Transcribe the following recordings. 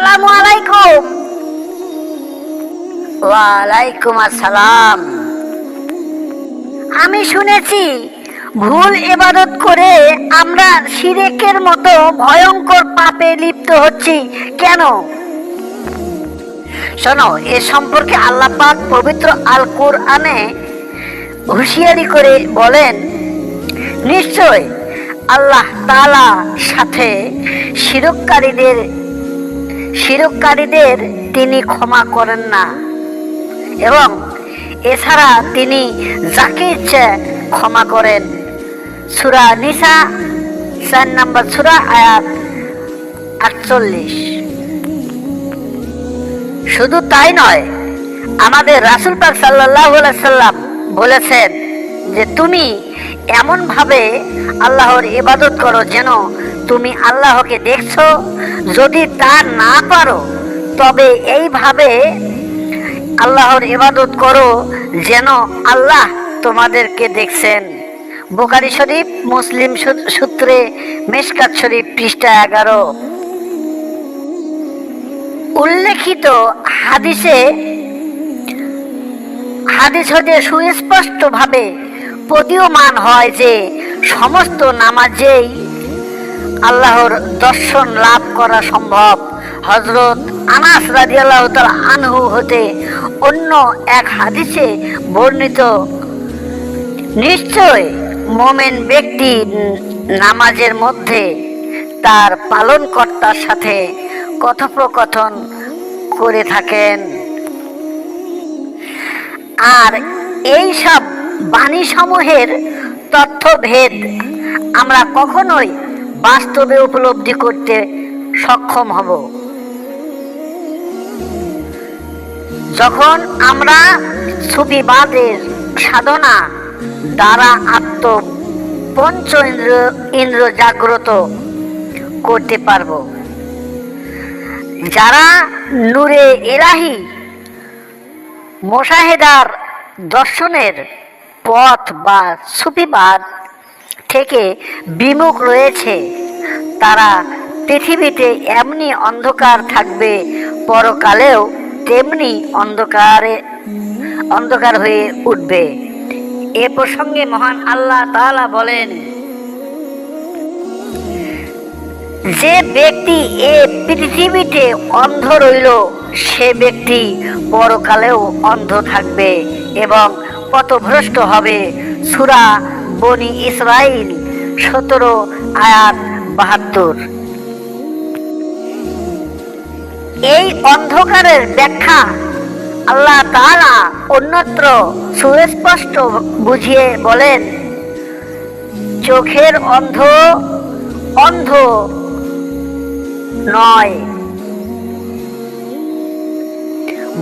আসসালামু আলাইকুম। ওয়ালাইকুম আসসালাম। আমি শুনেছি ভুল ইবাদত করে আমরা শিরেকের মতো ভয়ঙ্কর পাপে লিপ্ত হচ্ছি। কেন? শোনো এ সম্পর্কে আল্লাহ পাক পবিত্র আল কোরআনে হুঁশিয়ারি করে বলেন নিশ্চয় আল্লাহ তালা সাথে শিরককারীদের শিরককারীদের তিনি ক্ষমা করেন না। এবং এছাড়া তিনি যাকে ইচ্ছে ক্ষমা করেন। সুরা নিসা, চার নম্বর সুরা, আয়াত আটচল্লিশ। শুধু তাই নয়, আমাদের রাসুল পাক সাল্লাহ সাল্লাম বলেছেন যে তুমি এমনভাবে আল্লাহর ইবাদত করো যেন তুমি আল্লাহকে দেখছ। যদি তা না পারো, তবে এইভাবে আল্লাহর ইবাদত করো যেন আল্লাহ তোমাদেরকে দেখছেন। বোকারি শরীফ, মুসলিম সূত্রে মেশকাত শরীফ পৃষ্ঠা এগারো। উল্লেখিত হাদিসে, হাদিস হতে সুস্পষ্টভাবে প্রতীয়মান হয় যে সমস্ত নামাজেই আল্লাহর দর্শন লাভ করা সম্ভব। হজরত আনাস রাদিয়াল্লাহু তাআলা আনহু হতে অন্য এক হাদিসে বর্ণিত, নিশ্চয় মোমেন ব্যক্তি নামাজের মধ্যে তার পালনকর্তার সাথে কথোপকথন করে থাকেন। আর এই সব বাণীসমূহের তথ্যভেদ আমরা কখনোই বাস্তবে উপলব্ধি করতে সক্ষম হব। যখন আমরা সুফিবাদের সাধনা দ্বারা আত্ম পঞ্চ ইন্দ্র ইন্দ্র জাগ্রত করতে পারব। যারা নূরে এলাহি, মোশাহেদার দর্শনের পথ বা সুফিবাদ থেকে বিমুখ রয়েছে। তারা পৃথিবীতে এমনি অন্ধকার থাকবে, পরকালেও তেমনি অন্ধকারে, অন্ধকার হয়ে উঠবে। এ প্রসঙ্গে মহান আল্লাহ তাআলা বলেন, যে ব্যক্তি এ পৃথিবীতে অন্ধ রইল, সে ব্যক্তি পরকালেও অন্ধ থাকবে এবং পথভ্রষ্ট হবে। সুরা বনি ইসরাইল সতেরো আয়াত বাহাত্তর। এই অন্ধকারের ব্যাখ্যা আল্লাহ তাআলা অন্যত্র সুস্পষ্ট বুঝিয়ে বলেন, চোখের অন্ধ অন্ধ নয়,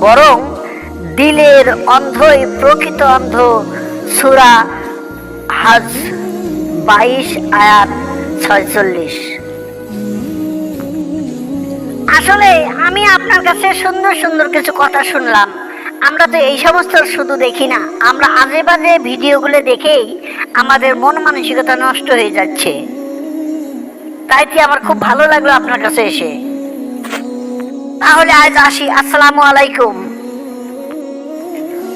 বরং দিলের অন্ধই প্রকৃত অন্ধ, সুরা হাজ বাইশ আয়াত ছয়চল্লিশ। আসলে আমি আপনার কাছে সুন্দর সুন্দর কিছু কথা শুনলাম। আমরা তো এই সমস্ত শুধু দেখি না, আমরা আজে বাজে ভিডিওগুলো দেখেই আমাদের মন মানসিকতা নষ্ট হয়ে যাচ্ছে। তাই কি আমার খুব ভালো লাগল আপনার কাছে এসে। তাহলে আজ আসি, আসসালামু আলাইকুম।